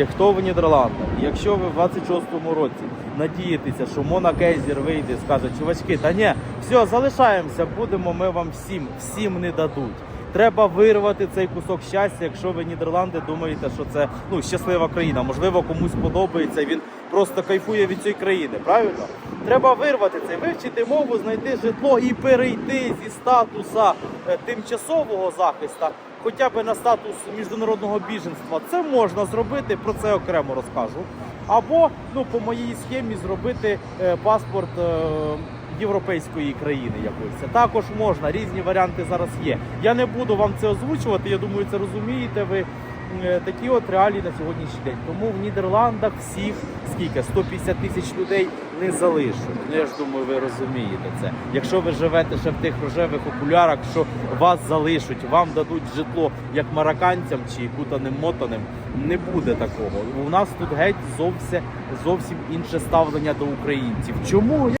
Друзі, хто в Нідерландах? Якщо ви в 26-му році надієтеся, що Мона Кейзер вийде, скаже, чувачки, та ні, все, залишаємося, будемо, ми вам всім, всім не дадуть. Треба вирвати цей кусок щастя, якщо ви Нідерланди думаєте, що це ну щаслива країна. Можливо, комусь подобається. Він просто кайфує від цієї країни. Правильно? Треба вирвати це, вивчити мову, знайти житло і перейти зі статуса е, тимчасового захисту, хоча б на статус міжнародного біженства. Це можна зробити. Про це окремо розкажу. Або ну по моїй схемі зробити е, паспорт. е, європейської країни якоїсь. Також можна, різні варіанти зараз є. Я не буду вам це озвучувати, я думаю, це розумієте ви. Е, Такі от реалії на сьогоднішній день. Тому в Нідерландах всіх скільки 150 тисяч людей не залишать. Ну я ж думаю, ви розумієте це. Якщо ви живете ще в тих рожевих окулярах, що вас залишать, вам дадуть житло як марокканцям чи кутаним мотаним, не буде такого. У нас тут геть зовсім зовсім інше ставлення до українців. Чому?